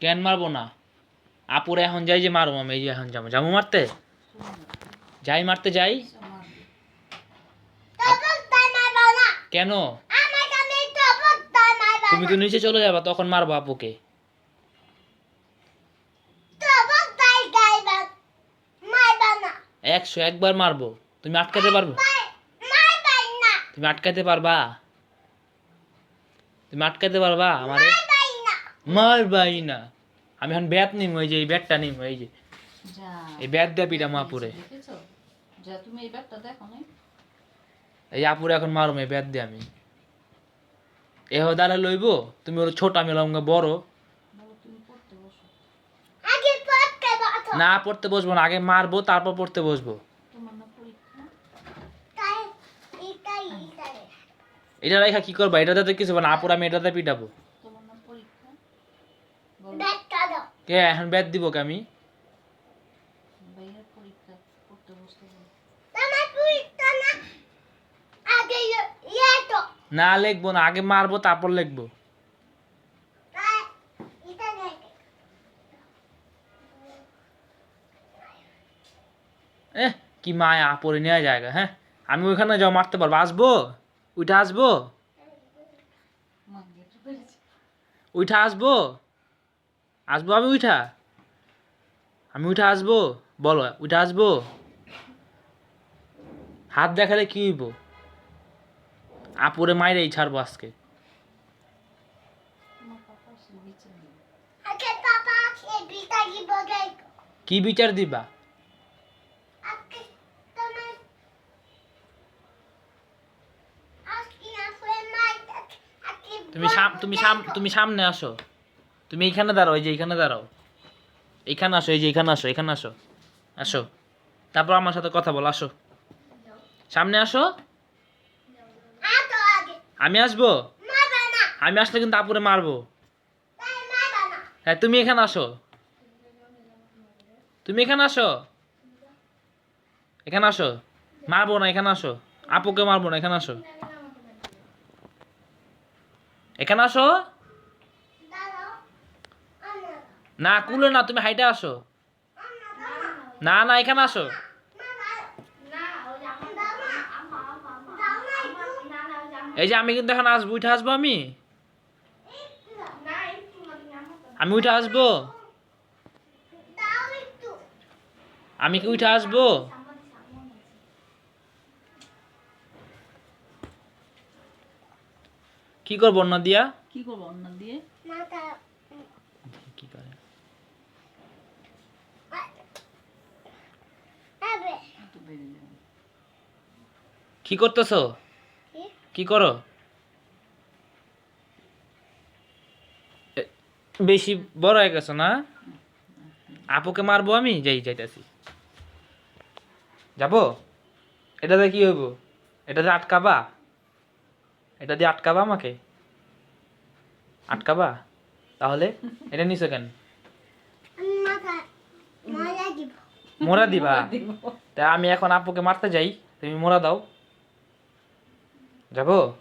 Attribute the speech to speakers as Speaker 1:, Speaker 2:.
Speaker 1: কেন মারবো না? আপুরে এখন যাই যে মারবো, আমি এই যে এখন যাব। যাব মারতে? যাই মারতে যাই। কেন? তুমি তো নিচে চলে যাবা, তখন মারবো আপুকে। একশো একবার মারবো। তুমি আটকাতে পারব? তুমি আটকাতে পারবা? তুমি আটকাতে পারবা আমারে?
Speaker 2: মারবাই না
Speaker 1: মারবাই না আমি এখন ব্যাট নিম ওই যে এই ব্যাটটা নিম এই যে। এই ব্যাট দিয়ে পিটা মাপুরে
Speaker 3: দেখেছ? যা তুমি এই ব্যাগটা দেখো না।
Speaker 1: এই আপুরে এখন মারুম এই ব্যাট দিয়ে আমি। এহ দাঁড়া লইব। তুমি ওর ছোট আমি হলাম গা বড়। না পড়তে বসবো না আগে মারবো তারপর পড়তে বসবো। এটা রেখা কি করবা? এটাতে তো কিছু না আপুর আমি এটাতে পিটাবো
Speaker 3: তোমার না পরীক্ষা বলো
Speaker 2: ব্যাগটা দাও
Speaker 1: কে এখন ব্যাট দিব কে আমি?
Speaker 2: না ইয়ে তো।
Speaker 1: না লিখব না আগে মারবো তারপর লিখব। এহ কি মায়া পরে নেওয়া জায়গা হ্যাঁ? আমি ওইখানে যাও মারতে পারব। আসব? ওইটা আসব? উঠা আসব? আসব আমি উঠা। আমি উঠা আসব? বলো উঠা আসব? হাত দেখালে কি হইব? আপুরে মাইরেই ছাড়বো আজকে।
Speaker 2: কি
Speaker 1: বিচার দিবা? তুমি তুমি তুমি সামনে আসো। তুমি এইখানে দাঁড়াও, এই যে এইখানে দাঁড়াও। এইখানে আসো, এই যে এইখানে আসো, এখানে আসো। আসো। তারপর আমার সাথে কথা বলো, আসো। সামনে আসো। আমি আসব? আমি আসলে কিন্তু আপুরে মারবো। হ্যাঁ তুমি এখানে আসো। তুমি এখানে আসো। এখানে আসো। মারবো না, এখানে আসো। আপুকে মারবো না, এখানে আসো। এখানে আসো
Speaker 2: দাঁড়াও আনা
Speaker 1: না কুলো না তুমি হাইটে আসো। না না এখানে আসো। এই যে আমি কিন্তু এখন আসব উঠে আসব আমি? আমি উঠে আসব? আমি কি উঠে আসব? কি করব অন্য দিয়া
Speaker 3: কি করব অন্য দিয়ে
Speaker 1: কি করে
Speaker 3: একটু বেরিয়ে যাবে
Speaker 1: কি করতেছো? কি? করো? বেশি বড় হয়ে গেছো না? আপুকে মারবো আমি? যাই যাইতাছি। যাব? এটাতে কি হইব? এটাতে আটকাবা? এটা দিয়ে আটকাবা আমাকে? আটকাবা? তাহলে এটা নিছো কেন? মোরা
Speaker 3: দিবা।
Speaker 1: তা আমি এখন আপুকে মারতে যাই তুমি মোরা দাও। যাব?